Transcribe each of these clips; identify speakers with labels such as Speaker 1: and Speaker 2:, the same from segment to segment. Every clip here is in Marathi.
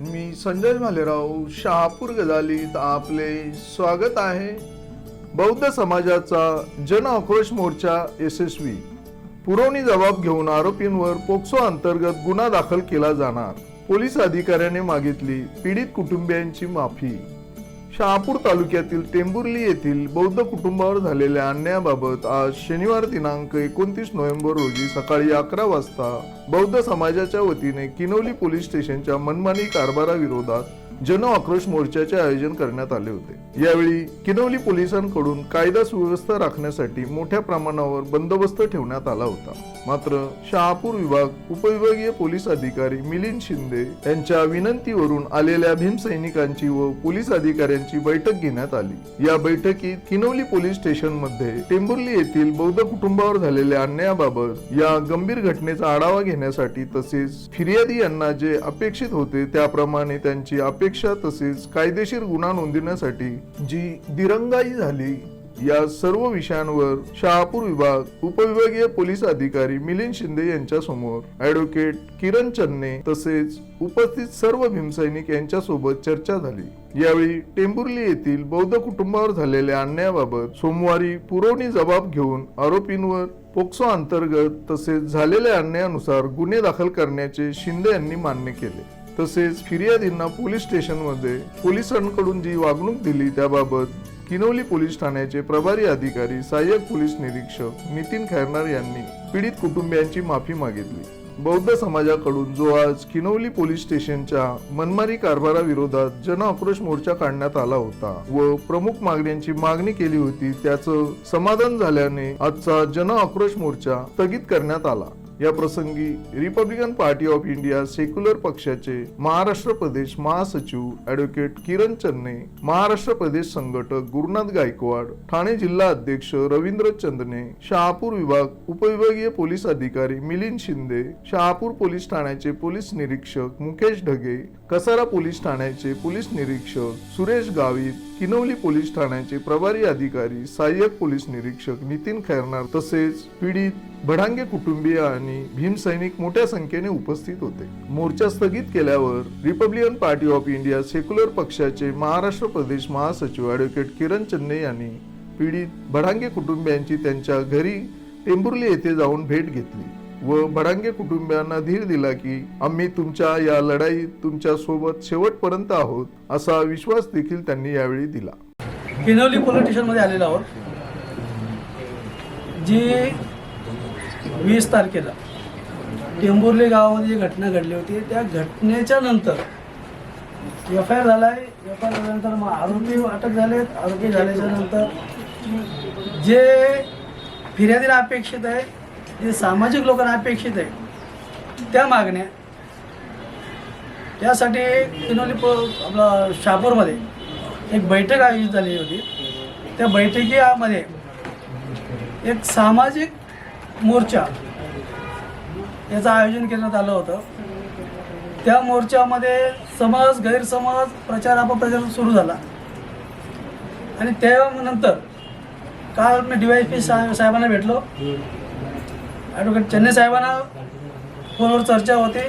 Speaker 1: मी संजय भालेराव शहापूर गजालीत आपले स्वागत आहे. बौद्ध समाजाचा जन आक्रोश मोर्चा यशस्वी. पुरवणी जबाब घेऊन आरोपींवर पोक्सो अंतर्गत गुन्हा दाखल केला जाणार. पोलीस अधिकाऱ्याने मागितली पीडित कुटुंबियांची माफी. शहापूर तालुक्यातील टेंभुर्ली येथील बौद्ध कुटुंबावर झालेल्या अन्यायाबाबत आज शनिवार दिनांक एकोणतीस नोव्हेंबर रोजी सकाळी अकरा वाजता बौद्ध समाजाच्या वतीने किनवली पोलीस स्टेशनच्या मनमानी कारभाराविरोधात जन आक्रोश मोर्चाचे आयोजन करण्यात आले होते. यावेळी किनवली पोलिसांकडून कायदा सुव्यवस्था राखण्यासाठी मोठ्या प्रमाणावर बंदोबस्त ठेवण्यात आला होता. मात्र शहापूर विभाग उपविभागीय पोलीस अधिकारी मिलिंद शिंदे यांच्या विनंतीवरून आलेल्या भीमसैनिकांची व पोलीस अधिकाऱ्यांची बैठक घेण्यात आली. या बैठकीत किनवली पोलीस स्टेशनमध्ये टेंबुर्ली येथील बौद्ध कुटुंबावर झालेल्या अन्यायाबाबत या गंभीर घटनेचा आढावा घेण्यासाठी तसेच फिर्यादी यांना जे अपेक्षित होते त्याप्रमाणे त्यांची अपेक्षा अपेक्षा तसेच कायदेशीर गुन्हा नोंदवण्यासाठी जी दिरंगाई झाली या सर्व विषयांवर शहापूर विभाग उपविभागीय पोलीस अधिकारी मिलिंद शिंदे यांच्या समोर ऍडव्होकेट किरण चन्ने तसेच उपस्थित सर्व भीमसैनिक यांच्या सोबत चर्चा झाली. यावेळी टेंभुर्ली येथील बौद्ध कुटुंबावर झालेल्या अन्यायाबाबत सोमवारी पुरवणी जबाब घेऊन आरोपींवर पोक्सो अंतर्गत तसेच झालेल्या अन्यायानुसार गुन्हे दाखल करण्याचे शिंदे यांनी मान्य केले. तसेच फिर्यादींना पोलीस स्टेशनमध्ये पोलिसांकडून जी वागणूक दिली त्याबाबत किनवली पोलीस ठाण्याचे प्रभारी अधिकारी सहाय्यक पोलीस निरीक्षक नितीन खैरनार यांनी पीडित कुटुंबियांची माफी मागितली. बौद्ध समाजाकडून जो आज किनवली पोलीस स्टेशनच्या मनमारी कारभाराविरोधात जन आक्रोश मोर्चा काढण्यात आला होता व प्रमुख मागण्यांची मागणी केली होती त्याचं समाधान झाल्याने आजचा जन आक्रोश मोर्चा स्थगित करण्यात आला. या प्रसंगी Republican party of India secular पक्षाचे महाराष्ट्र प्रदेश महासचिव ऍडव्होकेट किरण चन्ने महाराष्ट्र प्रदेश संघटक गुरुनाथ गायकवाड ठाणे जिल्हा अध्यक्ष रवींद्र चंदने शहापूर विभाग उपविभागीय पोलीस अधिकारी मिलिंद शिंदे शहापूर पोलीस ठाण्याचे पोलीस निरीक्षक मुकेश ढगे कसारा पोलीस ठाण्याचे पोलीस निरीक्षक सुरेश गावित किनवली पोलीस ठाण्याचे प्रभारी अधिकारी सहाय्यक पोलीस निरीक्षक नितीन खैरनार तसेच पीडित भडांगे कुटुंबीय आणि भीमसैनिक मोठ्या संख्येने उपस्थित होते. मोर्चा स्थगित केल्यावर Republican party of India secular पक्षाचे महाराष्ट्र प्रदेश महासचिव ऍडव्होकेट किरण चन्ने यांनी पीडित भडांगे कुटुंबियांची त्यांच्या घरी टेंबुर्ली येथे जाऊन भेट घेतली. व भडांगे कुटुंबियांना धीर दिला की आम्ही तुमच्या या लढाईत तुमच्यासोबत शेवटपर्यंत आहोत असा विश्वास देखील त्यांनी यावेळी दिला.
Speaker 2: किनवली पोलीस स्टेशनमध्ये आलेलो आहोत. जी वीस तारखेला टेंबुर्ले गावामध्ये जी घटना घडली होती त्या घटनेच्या नंतर एफ आय आर झाला आहे एफ आय आर झाल्यानंतर मग आरोपी अटक झालेत. आरोपी झाल्याच्यानंतर जे फिर्यादीला अपेक्षित आहे जे सामाजिक लोकांना अपेक्षित आहे. त्या मागण्या त्यासाठी किनोली प आपला शहापूरमध्ये एक बैठक आयोजित झाली होती. त्या बैठकीमध्ये एक सामाजिक मोर्चा याचं आयोजन करण्यात आलं होतं. त्या मोर्चामध्ये समज गैरसमज प्रचार अपप्रचार सुरू झाला. आणि त्यानंतर काल मी डी वाय पी साहेबांना भेटलो. ॲडव्होकेट चन्ने साहेबांना फोनवर चर्चा होती.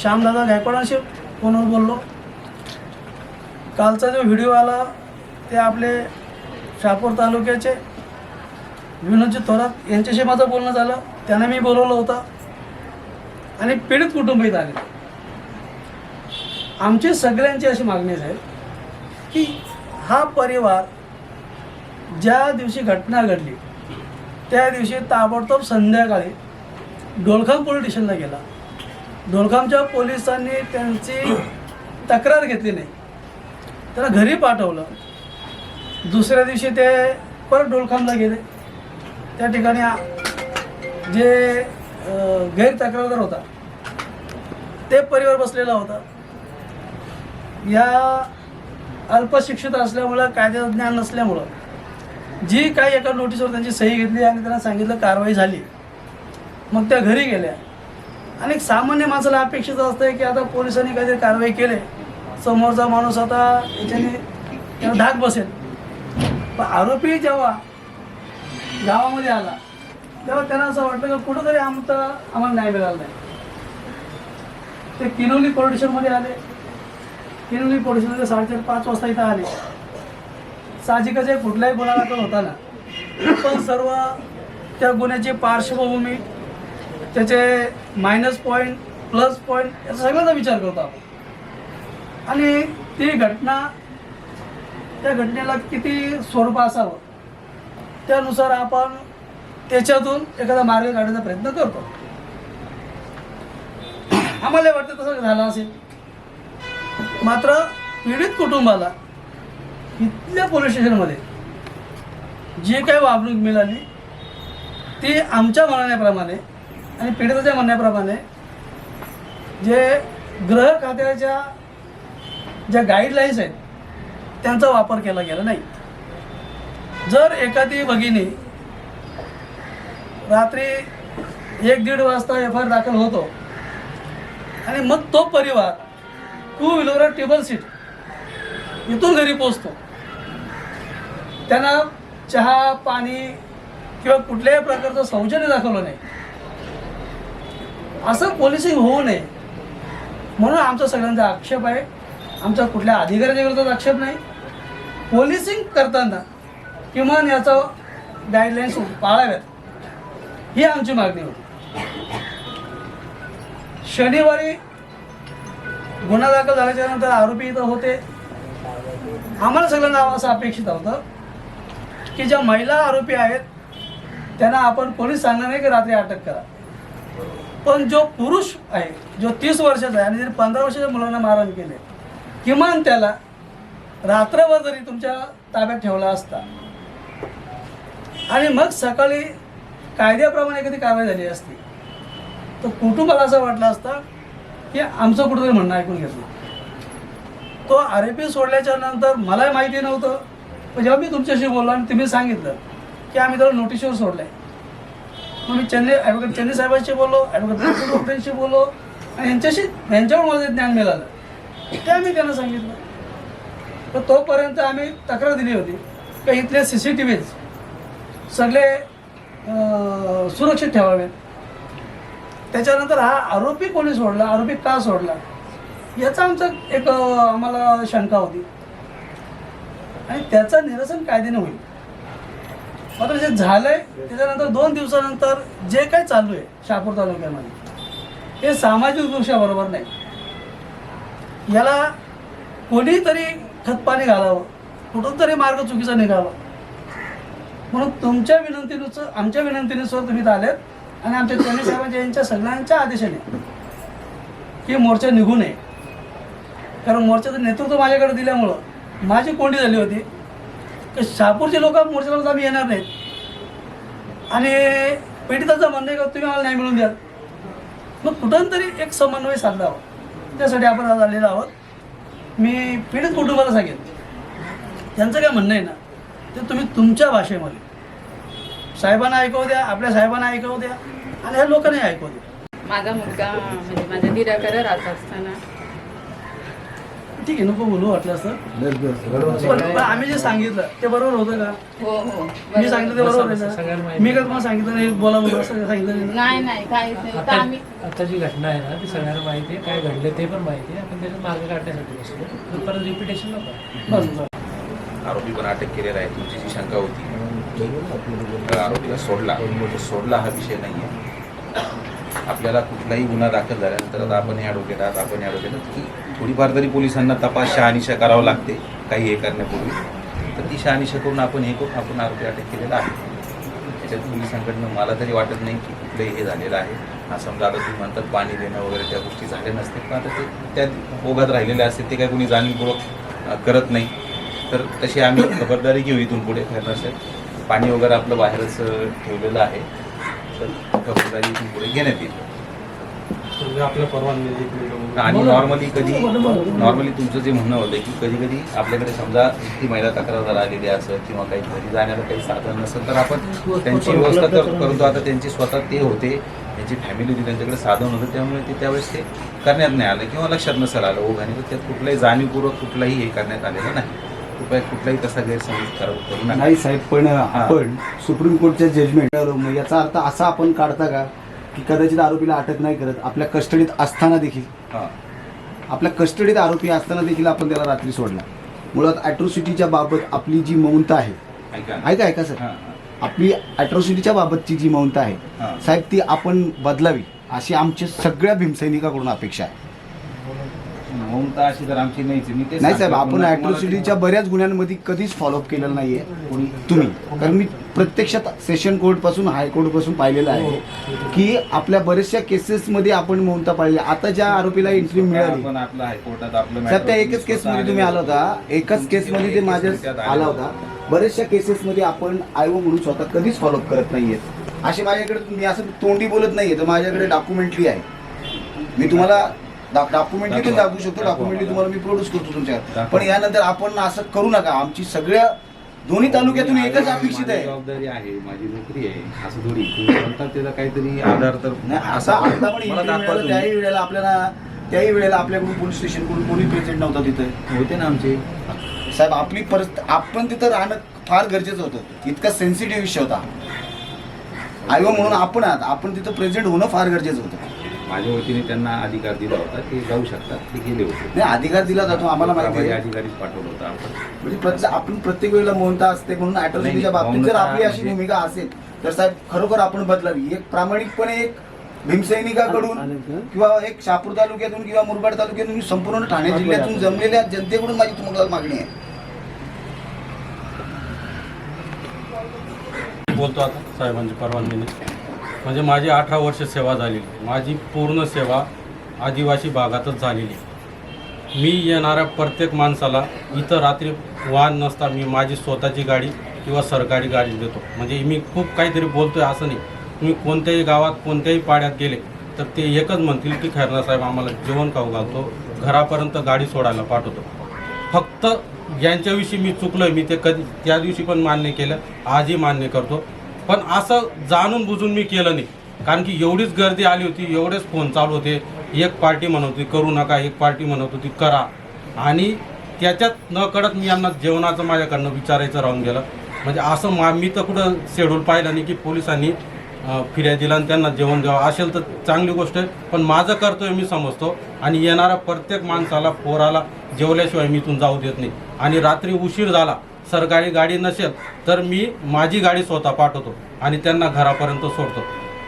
Speaker 2: श्यामदादा गायकवाडांशी फोनवर बोललो. कालचा जो व्हिडिओ आला ते आपले शहापूर तालुक्याचे विनोदजी थोरात यांच्याशी माझं बोलणं झालं. त्यांना मी बोलवलं होतं. आणि पीडित कुटुंब आले. आमची सगळ्यांची अशी मागणी आहे की हा परिवार ज्या दिवशी घटना घडली त्या दिवशी ताबडतोब संध्याकाळी डोलखाम पोलीस स्टेशनला गेला. डोलखामच्या पोलिसांनी त्यांची तक्रार घेतली नाही. त्यांना घरी पाठवलं. दुसऱ्या दिवशी ते परत डोलखामला गेले. त्या ठिकाणी जे गैरतक्रारदार गैर तक्रारदार होता ते परिवार बसलेला होता. या अल्पशिक्षित असल्यामुळं कायद्याचं ज्ञान नसल्यामुळं जी काही एका नोटीसवर त्यांची सही घेतली आणि त्यांना सांगितलं कारवाई झाली मग त्या घरी गेल्या. आणि एक सामान्य माणसाला अपेक्षित असतं की आता पोलिसांनी काहीतरी कारवाई केले. समोरचा माणूस आता याच्याने त्याला धाक बसेल. पण आरोपी जेव्हा गावामध्ये आला तेव्हा त्यांना असं वाटलं की कुठंतरी आमचा आम्हाला न्याय मिळाला नाही. ते किनोली पोलीस आले. किनोली पोलीस साडेचार पाच वाजता इथं आले. साहजिकच आहे कुठलाही गुन्हा दाखल होता ना पण सर्व त्या गुन्ह्याची पार्श्वभूमी त्याचे मायनस पॉईंट प्लस पॉईंट याचा सगळ्याचा विचार करतो आपण. आणि ती घटना त्या घटनेला किती स्वरूप असावं त्यानुसार आपण त्याच्यातून एखादा मार्ग काढण्याचा प्रयत्न करतो. आम्हाला वाटतं तसं झालं असेल. मात्र पीडित कुटुंबाला इथल्या पोलीस स्टेशनमध्ये जी काही वागणूक मिळाली ती आमच्या म्हणण्याप्रमाणे आणि पीडिताच्या म्हणण्याप्रमाणे जे गृह खात्याच्या ज्या गाईडलाईन्स आहेत त्यांचा वापर केला गेला नाही. जर एखादी भगिनी रात्री एक दीड वाजता एफ आय आर दाखल होतो आणि मग तो परिवार टू व्हीलर टेबल सीट इथून घरी पोचतो त्यांना चहा पाणी किंवा कुठल्याही प्रकारचं सौजन्य दाखवलं नाही. असं पोलिसिंग होऊ नये. म्हणून आमचा सगळ्यांचा आक्षेप आहे. आमचा कुठल्या अधिकाऱ्याच्या विरोधात आक्षेप नाही. पोलिसिंग करताना किमान याचं गाईडलाईन्स पाळाव्यात. ही आमची मागणी होती. शनिवारी गुन्हा दाखल झाल्याच्यानंतर आरोपी इथं होते. आम्हाला सगळ्यांना असं अपेक्षित होतं की ज्या महिला आरोपी आहेत त्यांना आपण पोलीस सांगणार नाही की रात्री अटक करा. पण जो पुरुष आहे जो तीस वर्षाचा आहे आणि जरी पंधरा वर्षाच्या मुलांना मारण केले किमान त्याला रात्रभर जरी तुमच्या ताब्यात ठेवला असता आणि मग सकाळी कायद्याप्रमाणे एखादी कारवाई झाली असती तर कुटुंबाला असं वाटलं असतं की आमचं कुठंतरी म्हणणं ऐकून घेतलं. तो आरोपी सोडल्याच्या नंतर मलाही माहिती नव्हतं पण जेव्हा मी तुमच्याशी बोललो आणि तुम्ही सांगितलं की आम्ही त्याला नोटीसवर सोडलंय मग मी चेन्नई ॲडव्होकेट चेन्नई साहेबांशी बोललो ॲडव्होकेट डॉक्टरांशी बोललो आणि यांच्याशी यांच्यावर मला ज्ञान मिळालं. ते आम्ही त्यांना सांगितलं. तर तोपर्यंत आम्ही तक्रार दिली होती. का इथले सी सी टी व्हीज सगळे सुरक्षित ठेवावेत. त्याच्यानंतर हा आरोपी कोणी सोडला आरोपी का सोडला याचा आमचा एक आम्हाला शंका होती. आणि त्याचं निरसन कायद्याने होईल. मात्र जे झालंय त्याच्यानंतर दोन दिवसानंतर जे काही चालू आहे शहापूर तालुक्यामध्ये हे सामाजिक दृष्ट्या बरोबर नाही. याला कोणीतरी खतपाणी घालावं कुठून तरी मार्ग चुकीचा निघावा. म्हणून तुमच्या विनंतीनुसार आमच्या विनंतीनुसार तुम्ही आलेत आणि आमच्या चेन्नई साहेबांच्या यांच्या सगळ्यांच्या आदेशाने की मोर्चा निघू नये. कारण मोर्चाचं नेतृत्व माझ्याकडे दिल्यामुळं माझी कोंडी झाली होती. की शहापूरचे लोक मोर्चाला आम्ही येणार नाहीत. आणि पीडिताचं म्हणणं आहे का तुम्ही आम्हाला नाही मिळून द्याल मग कुठून तरी एक समन्वय साधला आहोत त्यासाठी आपण आज आलेलो आहोत. मी पीडित कुटुंबाला सांगेन. त्यांचं काय म्हणणं आहे ना ते तुम्ही तुमच्या भाषेमध्ये. साहेबांना ऐकवू द्या आपल्या साहेबांना ऐकवू द्या आणि ह्या लोकांनाही ऐकवू द्या.
Speaker 3: माझा मुलगा म्हणजे माझ्या दिराकडे राहत असताना
Speaker 2: ठीक आहे नको बोलू वाटलं पण पण आम्ही जे सांगितलं ते बरोबर होतं का?
Speaker 3: हो हो
Speaker 2: मी सांगितलं ते बरोबर आहे ना? मी काय तुम्हाला सांगितलं नाही बोला म्हणून असं सांगितलं नाही ना?
Speaker 3: नाही नाही काहीच नाही. तर
Speaker 4: आता
Speaker 3: आम्ही
Speaker 4: आता जी घटना आहे ना ती सगळ्यांना माहिती आहे काय घडलं ते पण माहिती आहे आपण त्याच्यात मार्ग काढण्यासाठी बसलो. तर परत रिपिटेशन नको.
Speaker 2: बस बस.
Speaker 5: आरोपी पण अटक केलेला आहे तुमची जी शंका होती. आरोपीला सोडला. तो सोडला हा विषय नाही आहे आपल्याला कुठलाही गुन्हा दाखल झाल्यानंतर आता आपण हे ॲडव्होकेट आहात आपण ॲडव्होकेट आहात की थोडीफार तरी पोलिसांना तपास शहानिशा करावं लागते. काही हे करण्यापूर्वी. तर ती शहानिशा करून आपण हे करून आपण आरोपी अटक केलेला आहे. त्याच्यात पोलिसांकडनं मला तरी वाटत नाही की कुठलंही हे झालेलं आहे. हा समजा आता तुम्ही म्हणतात पाणी देणं वगैरे त्या गोष्टी झाल्या नसतील पण आता ते त्या ओघात राहिलेले असते ते काही कोणी जाणीवपूर्वक करत नाही. तर तशी आम्ही खबरदारी घेऊ इथून पुढे कारण नसेल पाणी वगैरे आपलं बाहेरच ठेवलेलं आहे. तर खबरदारी इथून पुढे घेण्यात येईल.
Speaker 6: म्हणजे आपल्या परवानगी.
Speaker 5: आणि नॉर्मली कधी नॉर्मली तुमचं जे म्हणणं होतं की कधी कधी आपल्याकडे समजा ती महिला तक्रारदार आलेली असेल किंवा काही घरी जाण्याला काही साधन नसेल तर आपण त्यांची व्यवस्था तर करतो. आता त्यांची स्वतः ते होते त्यांची फॅमिली होती त्यांच्याकडे साधन होतं त्यामुळे ते त्यावेळेस ते करण्यात नाही आलं किंवा लक्षात नसेल आलं ओघाने तर त्यात कुठलाही जाणीवपूर्वक कुठलाही हे करण्यात आलेलं नाही. कृपया कुठलाही तसा गैरसमज करू करू नका.
Speaker 7: नाही साहेब पण आपण सुप्रीम कोर्टच्या जजमेंट मग याचा अर्थ असा आपण काढता का? की कदाचित आरोपीला अटक नाही करत आपल्या कस्टडीत असताना देखील.
Speaker 5: हां.
Speaker 7: आपल्या कस्टडीत आरोपी असताना देखील आपण त्याला रात्री सोडला मुळात अॅट्रोसिटीच्या बाबत आपली जी मौनता आहे.
Speaker 5: ऐका ना.
Speaker 7: ऐका ऐका सर?
Speaker 5: हां
Speaker 7: आपली अॅट्रोसिटीच्या बाबतची जी मौनता आहे
Speaker 5: हां.
Speaker 7: साहेब ती आपण बदलावी अशी आमच्या सगळ्या भीमसैनिकाकडून अपेक्षा आहे.
Speaker 5: ममता अशी तर आमची नाहीच आहे. मी तेच
Speaker 7: नाही साहेब. आपण
Speaker 5: पुन्हा
Speaker 7: अॅट्रोसिटीच्या बऱ्याच गुन्ह्यांमध्ये कधीच फॉलोअप केलेलं नाहीये. तुम्ही. कारण मी प्रत्यक्षात सेशन कोर्टपासून हायकोर्टपासून पाहिलेलं आहे की आपल्या बऱ्याचशा केसेसमध्ये आपण मौनता पाळली. आता ज्या आरोपीला एंट्री मिळाली.
Speaker 5: आपण आपलं हायकोर्टात आपलं
Speaker 7: त्या एकच केस
Speaker 5: स्वतः
Speaker 7: मध्ये तुम्ही आला होता. एकच केस मध्ये ते माझ्या आला होता. बऱ्याचशा केसेसमध्ये आपण आयो म्हणून स्वतः कधीच फॉलोअप करत नाहीयेत. असे माझ्याकडे मी असं तोंडी बोलत नाहीये तर माझ्याकडे डॉक्युमेंटरी आहे. मी तुम्हाला डॉक्युमेंटरी पण दाखवू शकतो. डॉक्युमेंटरी तुम्हाला मी प्रोड्यूस करतो तुमच्या. पण यानंतर आपण असं करू नका. आमची सगळ्या दोन्ही तालुक्यातून एकच अपेक्षित आहे.
Speaker 5: जबाबदारी आहे माझी नोकरी आहे असं थोडी. त्याचा काहीतरी आधार तर असा
Speaker 7: आता पण. त्याही वेळेला आपल्याला त्याही वेळेला आपल्याकडून पोलीस स्टेशनकडून कोणी प्रेझेंट नव्हता तिथे.
Speaker 5: होते ना आमचे.
Speaker 7: साहेब आपली परिस्थिती आपण तिथं राहणं फार गरजेचं होतं. इतका सेन्सिटिव्ह विषय होता. आयो म्हणून आपण आहात. आपण तिथं प्रेझेंट होणं फार गरजेचं होतं.
Speaker 5: माझ्या वतीने त्यांना अधिकार दिला होता ते जाऊ शकतात ते गेले होते.
Speaker 7: नाही अधिकार दिला जातो आम्हाला माहिती
Speaker 5: माझ्या अधिकारीच पाठवलं होतं आपण.
Speaker 7: म्हणजे आपण प्रत्येक वेळेला मौनता असते म्हणून अॅट्रॉसिटीच्या
Speaker 5: नाही,
Speaker 7: बाबतीत जर
Speaker 5: मौनता
Speaker 7: आपली अशी
Speaker 5: म्हणजे-
Speaker 7: भूमिका असेल तर साहेब खरोखर आपण बदलावी. एक प्रामाणिकपणे एक भीमसैनिकाकडून किंवा एक शहापूर तालुक्यातून किंवा मुरबाड तालुक्यातून संपूर्ण ठाणे जिल्ह्यातून जमलेल्या जनतेकडून माझी तुम्हाला मागणी आहे.
Speaker 6: बोलतो आता साहेबांची परवानगीने म्हणजे माझी अठरा वर्ष सेवा झालेली माझी पूर्ण सेवा आदिवासी भागातच झालेली मी येणाऱ्या प्रत्येक माणसाला इथं रात्री वाहन नसता मी माझी स्वतःची गाडी किंवा सरकारी गाडी देतो. म्हणजे मी खूप काहीतरी बोलतो आहे असं नाही. तुम्ही कोणत्याही गावात कोणत्याही पाड्यात गेले तर ते एकच म्हणतील की खैरनासाहेब आम्हाला जेवण खाऊ घालतो घरापर्यंत गाडी सोडायला पाठवतो. फक्त यांच्याविषयी मी चुकलोय मी ते कधी त्या दिवशी पण मान्य केलं आजही मान्य करतो. पण असं जाणून बुजून मी केलं नाही. कारण की एवढीच गर्दी आली होती एवढेच फोन चालू होते. एक पार्टी म्हणत होती करू नका एक पार्टी म्हणत होती करा. आणि त्याच्यात न कळत मी यांना जेवणाचं माझ्याकडनं विचारायचं राहून गेलं. म्हणजे असं मा मी तर कुठं शेड्यूल पाहिलं नाही की पोलिसांनी फिर्या दिला आणि त्यांना जेवण द्यावं. असेल तर चांगली गोष्ट आहे पण माझं कर्तव्य मी समजतो. आणि येणाऱ्या प्रत्येक माणसाला पोराला जेवल्याशिवाय मी इथून जाऊ देत नाही. आणि रात्री उशीर झाला सरकारी गाडी नसेल तर मी माझी गाडी स्वतः पाठवतो आणि त्यांना घरापर्यंत सोडतो.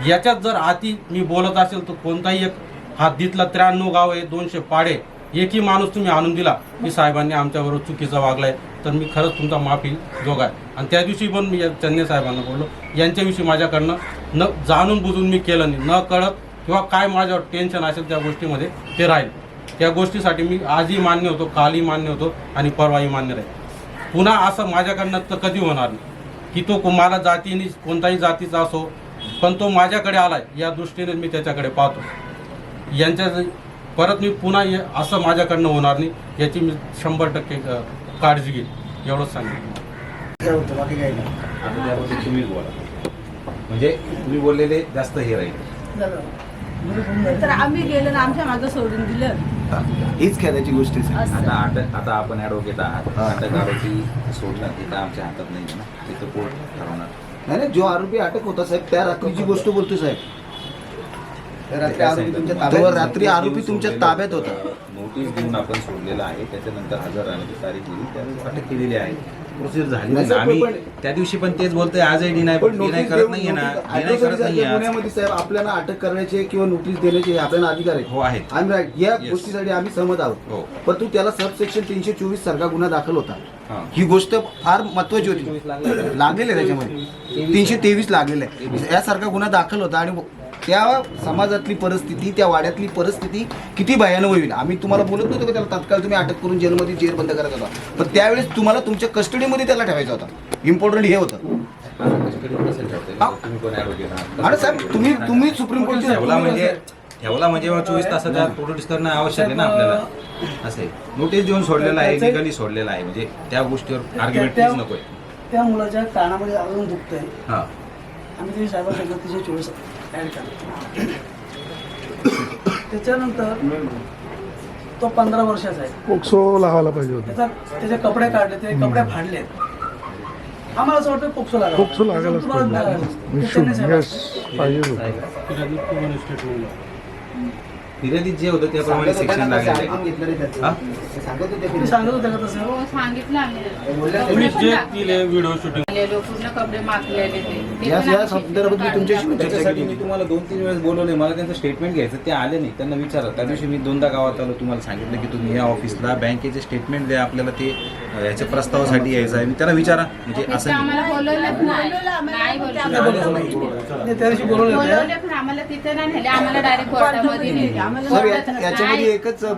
Speaker 6: याच्यात जर आती मी बोलत असेल तर कोणताही एक हद्दीतला त्र्याण्णव गाव आहे दोनशे पाडे एकही माणूस तुम्ही आणून दिला की साहेबांनी आमच्याबरोबर चुकीचा वागलाय तर मी खरंच तुमचा माफी जोग आहे आणि त्या दिवशी पण मी चन्ने साहेबांना बोललो यांच्याविषयी माझ्याकडनं न जाणून बुजून मी केलं नाही. न कळत किंवा काय माझ्यावर टेन्शन असेल त्या गोष्टीमध्ये ते राहील. त्या गोष्टीसाठी मी आजही मान्य होतो कालही मान्य होतो आणि परवाही मान्य राहील. पुन्हा असं माझ्याकडनं तर कधी होणार नाही. की तो मला जातीने कोणताही जातीचा असो पण तो माझ्याकडे आलाय या दृष्टीने मी त्याच्याकडे पाहतो. यांच्या परत मी पुन्हा ये- असं माझ्याकडनं होणार नाही याची मी शंभर टक्के काळजी घेईन. एवढंच
Speaker 5: तुम्हीच बोला. म्हणजे तुम्ही बोललेले जास्त हे राहील.
Speaker 8: तर आम्ही गेलो ना आमच्या मागं सोडून दिलं.
Speaker 7: हीच खेळायची गोष्ट.
Speaker 5: आता अटक आता आपण ॲडव्होकेट आहात. अटक आरोपी सोडणं हे तर आमच्या हातात नाही आहे ना. ते तर कोर्ट ठरवणार.
Speaker 7: नाही नाही जो आरोपी अटक होता साहेब त्या रात्रीची गोष्ट बोलतोय साहेब. रात्री आरोपी तुमच्या ताब्यात रात्री आरोपी तुमच्या ताब्यात होता.
Speaker 5: नोटीस देऊन आपण सोडलेलं आहे. त्याच्यानंतर हजर राहण्याची तारीख दिली. त्यावेळेस अटक केलेली आहे. प्रोसिजर झाली
Speaker 7: नाही.
Speaker 5: आम्ही त्या दिवशी पण तेच बोलतोय आजही डिनाय
Speaker 7: पण
Speaker 5: डिनाय
Speaker 7: नोटीस
Speaker 5: करत
Speaker 7: देऊन
Speaker 5: नाहीये ना.
Speaker 7: नोटीस-
Speaker 5: डिनाय करत नाहीये आज.
Speaker 7: गुन्ह्यामध्ये साहेब आपल्याला अटक करण्याचे किंवा नोटीस देण्याचे आपल्याला अधिकार आहे
Speaker 5: हो आहेत.
Speaker 7: आम्ही राईट या
Speaker 5: Yes.
Speaker 7: गोष्टीसाठी आम्ही सहमत आहोत.
Speaker 5: हो.
Speaker 7: परंतु त्याला सब सेक्शन तीनशे चोवीस सारखा गुन्हा दाखल होता.
Speaker 5: हां.
Speaker 7: ही गोष्ट फार महत्वाची होती. लागलेलं आहे. त्याच्यामध्ये. तीनशे तेवीस लागलेलं आहे. यासारखा गुन्हा दाखल होता आणि त्या समाजातली परिस्थिती त्या वाड्यातली परिस्थिती किती भयानक होईल? आम्ही तुम्हाला बोलत नव्हतो का त्याला तात्काळ तुम्ही अटक करून जेलमध्ये जेल बंद करायचा होता? पण त्यावेळेस तुम्हाला तुमच्या कस्टडीमध्ये त्याला ठेवायचा होता. इम्पॉर्टंट हे होतं. आणि साहेब तुम्ही तुम्ही सुप्रीम
Speaker 5: ठेवला म्हणजे ठेवला म्हणजे मग चोवीस तासाच्या प्रोड्यूस करणं आवश्यक आहे ना आपल्याला. असं आहे. नोटीस देऊन सोडलेला आहे लिगली सोडलेला आहे. म्हणजे त्या गोष्टीवर आर्ग्युमेंट
Speaker 2: त्या-
Speaker 5: नकोय.
Speaker 2: त्या मुलाच्या कानामध्ये अजून दुखतंय.
Speaker 5: हां.
Speaker 2: आम्ही ते साहेबांना सांगितलं तिचे चोवीस ॲड करा त्याच्यानंतर तो पंधरा वर्षाचा आहे.
Speaker 1: पोक्सो लावायला पाहिजे होता.
Speaker 2: त्याचा त्याचे कपडे काढले ते कपडे फाडले आम्हाला असं वाटतं पोक्सो लागायला
Speaker 1: पोक्सो लागायलाच
Speaker 2: तुम्हाला
Speaker 1: पाहिजे. होता.
Speaker 5: फिर्यादीत जे होतं त्याप्रमाणे सेक्शन हा?
Speaker 7: सांगत होते
Speaker 2: तुम्ही सांगत होते का तसं?
Speaker 3: हो सांगितलं आम्ही.
Speaker 6: तुम्ही जे केले व्हिडिओ शूटिंग
Speaker 3: आलेलो, पूर्ण कपडे मागलेले ते.
Speaker 7: या या संदर्भात मी
Speaker 3: काढून
Speaker 7: तुमच्याशी चर्चा
Speaker 5: त्याच्यासाठी
Speaker 7: केली
Speaker 5: मी तुम्हाला दोन तीन वेळेस बोलवले मला त्यांचं स्टेटमेंट घ्यायचं ते आले नाही. त्यांना विचारा. त्या दिवशी मी दोनदा गावात आलो. तुम्हाला सांगितलं की तुम्ही या ऑफिसला बँकेचे स्टेटमेंट द्या. आपल्याला ते अं, याच्या प्रस्तावासाठी यायचं आहे. मी त्यांना विचारा. म्हणजे असं नाही.
Speaker 3: आम्हाला बोलवलंच नाही. नाही बोलवलं.
Speaker 2: नाही, त्या दिवशी बोलवले होते.
Speaker 3: बोलवले पण आम्हाला तिथे नाही नेले. आम्हाला डायरेक्ट कोर्टामध्ये नेले.
Speaker 7: सर या- याच्यामध्ये एकच अ,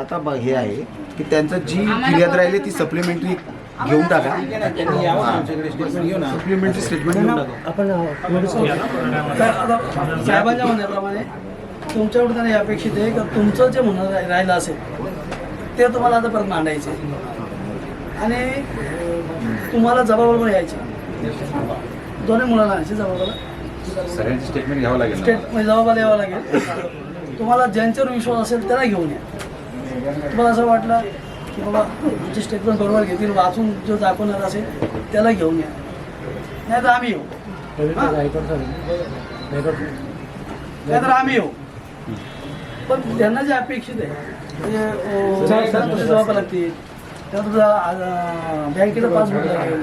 Speaker 7: आता ब- हे आहे की त्यांचं जी
Speaker 3: आम्हाला
Speaker 7: फिर्याद राहिली ती सप्लिमेंटरी घेऊन टाका.
Speaker 5: स्टेटमेंट
Speaker 7: सप्लिमेंटरी स्टेटमेंट घेऊन टाका.
Speaker 2: तर आता साहेबांच्या म्हणण्याप्रमाणे तुमच्याकडे त्यांनी अपेक्षित आहे का? तुमचं जे म्हणणं राहि- राहिलं असेल ते तुम्हाला आता परत मांडायचे आणि तुम्हाला जबाबदार यायचे दोन्ही मुलांना यायचे जबाबदार.
Speaker 5: सगळ्यांची स्टेटमेंट घ्यावं लागेल ना?
Speaker 2: स्टेट म्हणजे जबाबदार यावं लागेल. तुम्हाला ज्यांच्यावर विश्वास असेल त्याला घेऊन या. तुम्हाला असं वाटलं? की बाबा तुमचे स्टेटमेंट बरोबर घेतील वाचून जो दाखवणार असेल त्याला घेऊन या. नाही तर आम्ही येऊ. हा? नाही तर आम्ही येऊ. पण त्यांना जे अपेक्षित आहे ते, जबाब लागतील त्यांना तुमचा अं, बँकेचं पासबुक लागेल.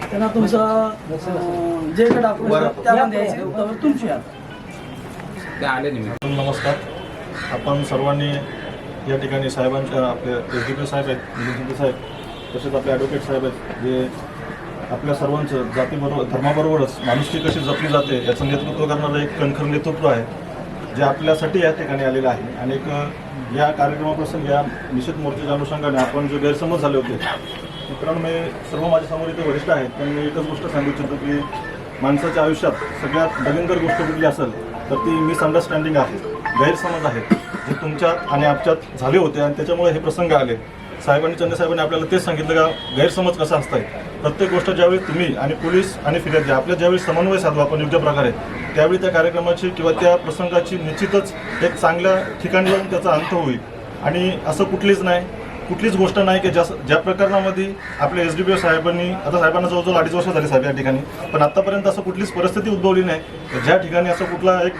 Speaker 2: त्यांना तुमचं जे काही डॉक्युमेंट त्या पण द्यायचे तुमची आता
Speaker 9: नमस्कार. आपण सर्वांनी या ठिकाणी साहेबांच्या आपले एस डी पी साहेब आहेत साहेब तसेच आपले ॲडव्होकेट साहेब आहेत जे आपल्या सर्वांचं जातीबरोबर धर्माबरोबरच माणुसकी कशी जपली जाते याचं नेतृत्व करणारं एक कणखर नेतृत्व आहे जे आपल्यासाठी या ठिकाणी आलेलं आहे. आणि एक या कार्यक्रमापासून या निषेध मोर्चाच्या अनुषंगाने आपण जे गैरसमज झाले होते मित्रांनो मी सर्व माझ्यासमोर इथे वरिष्ठ आहेत पण मी एकच गोष्ट सांगू इच्छितो की माणसाच्या आयुष्यात सगळ्यात भयंकर गोष्ट कुठली असेल तर ती मिसअंडरस्टँडिंग आहे गैरसमज आहेत. हे तुमच्यात आणि आमच्यात झाले होते आणि त्याच्यामुळे हे प्रसंग आले. साहेबांनी चंद्र साहेबांनी आपल्याला तेच सांगितलं का गैरसमज कसा असताय? प्रत्येक गोष्ट ज्यावेळी तुम्ही आणि पोलीस आणि फिर्यादी आपल्या ज्यावेळी समन्वय साधू आपण योग्य प्रकारे त्यावेळी त्या कार्यक्रमाची किंवा त्या प्रसंगाची निश्चितच एक चांगल्या ठिकाणी जाऊन त्याचा अंत होईल. आणि असं कुठलीच नाही कुठलीच गोष्ट नाही की ज्या ज्या प्रकरणामध्ये आपल्या एस डी पी साहेबांनी आता साहेबांना जवळजवळ अडीच वर्ष झाली साहेब या ठिकाणी पण आतापर्यंत असं कुठलीच परिस्थिती उद्भवली नाही. ज्या ठिकाणी असं कुठला एक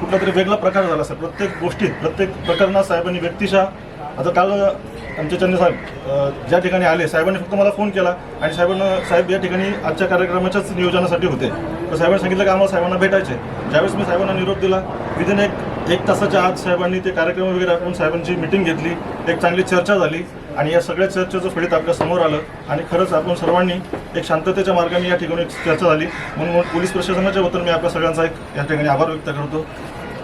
Speaker 9: कुठला तरी वेगळा प्रकार झाला साहेब प्रत्येक गोष्टीत प्रत्येक प्रकरणात साहेबांनी व्यक्तिशा आता काल आमचे चंद्र साहेब ज्या ठिकाणी आले साहेबांनी फक्त मला फोन केला आणि साहेबांना साहेब या ठिकाणी आजच्या कार्यक्रमाच्याच नियोजनासाठी होते. तर साहेबांनी सांगितलं की आम्हाला साहेबांना भेटायचे ज्यावेळेस मी साहेबांना निरोप दिला विदिन एक एक तासाच्या आत साहेबांनी ते कार्यक्रम वगैरे आपण साहेबांची मिटिंग घेतली. एक चांगली चर्चा झाली. आणि या सगळ्या चर्चेचं फलित आपल्यासमोर आलं. आणि खरंच आपण सर्वांनी एक शांततेच्या मार्गाने या ठिकाणी एक चर्चा झाली. म्हणून पोलीस प्रशासनाच्या वतीनं मी आपल्या सगळ्यांचा एक या ठिकाणी आभार व्यक्त करतो.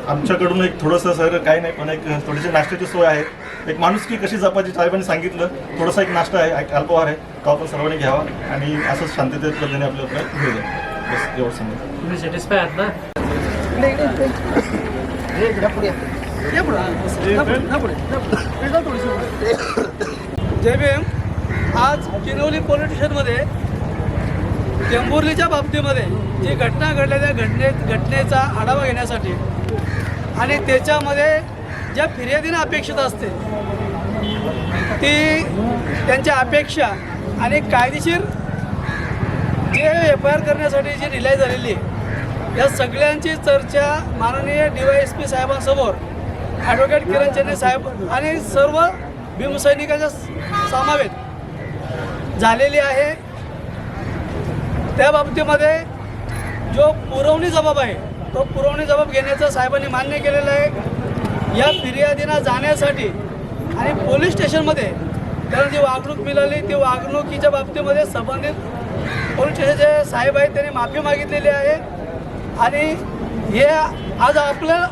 Speaker 9: आमच्याकडून एक थोडंसं सर काही नाही पण एक थोडीशी नाश्त्याची सोय आहे. एक माणुसकी कशी जपायची साहेबांनी सांगितलं. थोडासा एक नाश्ता आहे एक अल्पहार आहे. तो आपण सर्वांनी घ्यावा. आणि असंच शांततेत पद्धतीने आपल्या आपल्या घेऊ द्या बस एवढं सांगितलं
Speaker 4: तुम्ही सॅटिस्फाय आहात ना?
Speaker 2: जय भीम आज किनवली पोलीस स्टेशनमध्ये टेंभुर्लीच्या बाबतीमध्ये जी घटना घडल्या त्या घटने घटनेचा आढावा घेण्यासाठी आणि त्याच्यामध्ये ज्या फिर्यादीनं अपेक्षित असते ती त्यांच्या अपेक्षा आणि कायदेशीर जे एफ आय आर करण्यासाठी जी रिलाय झालेली आहे या सगळ्यांची चर्चा माननीय डी वाय एस पी साहेबांसमोर ॲडव्होकेट किरण चेन्नई साहेब आणि सर्व भीमसैनिकांच्या समावेत झालेली आहे. त्या बाबतीमध्ये जो पुरवणी जबाब आहे तो पुरवणी जबाब घेण्याचं साहेबांनी मान्य केलेलं आहे. या फिर्यादींना जाण्यासाठी आणि पोलीस स्टेशनमध्ये त्यांना जी वागणूक मिळाली ती वागणुकीच्या बाबतीमध्ये संबंधित पोलीस स्टेशनचे साहेब आहेत त्यांनी माफी मागितलेली आहे. आणि हे आज आपलं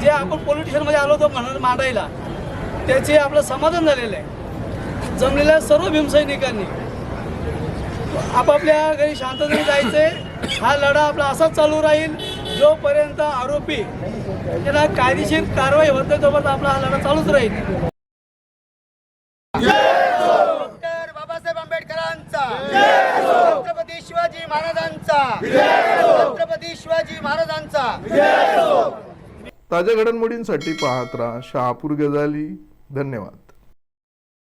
Speaker 2: जे आपण पोलिटिशनमध्ये आलो होतो म्हण मांडायला त्याचे आपलं समाधान झालेलं आहे. जमलेल्या सर्व भीमसैनिकांनी आपापल्या घरी शांततेने जायचे हा लढा आपला असाच चालू राहील. जोपर्यंत आरोपी त्यांना कायदेशीर कारवाई होते तोपर्यंत आपला हा लढा चालूच राहील
Speaker 7: डॉक्टर बाबासाहेब आंबेडकरांचा छत्रपती शिवाजी महाराजांचा. छत्रपती शिवाजी महाराजांचा.
Speaker 1: ताज्या घडामोडींसाठी पाहत राहा शहापूर गजाली. धन्यवाद.